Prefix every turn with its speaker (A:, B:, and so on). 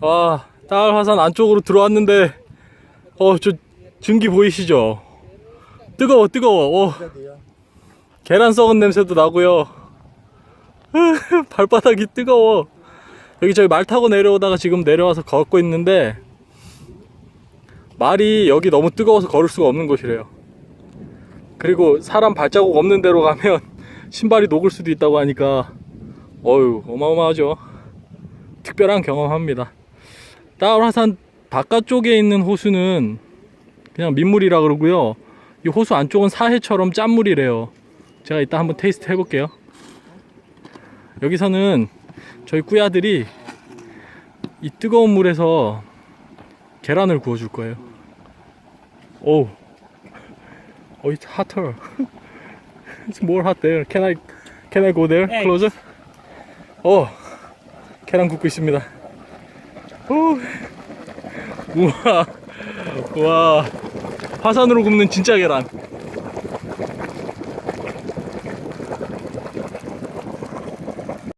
A: 아, 딸 화산 안쪽으로 들어왔는데, 어, 저 증기 보이시죠? 뜨거워, 뜨거워. 어, 계란 썩은 냄새도 나고요. 발바닥이 뜨거워. 여기 저기 말 타고 내려오다가 지금 내려와서 걷고 있는데, 말이 여기 너무 뜨거워서 걸을 수가 없는 곳이래요. 그리고 사람 발자국 없는 데로 가면 신발이 녹을 수도 있다고 하니까, 어유 어마어마하죠. 특별한 경험합니다. 따올화산 바깥쪽에 있는 호수는 그냥 민물이라 그러고요. 이 호수 안쪽은 사해처럼 짠물이래요. 제가 이따 한번 테이스트 해볼게요. 여기서는 저희 꾸야들이 이 뜨거운 물에서 계란을 구워줄 거예요. 오, oh, it's hotter. it's more hot there. Can I, can I go there closer? 어, 계란 굽고 있습니다. 오, 우와, 우와, 화산으로 굽는 진짜 계란.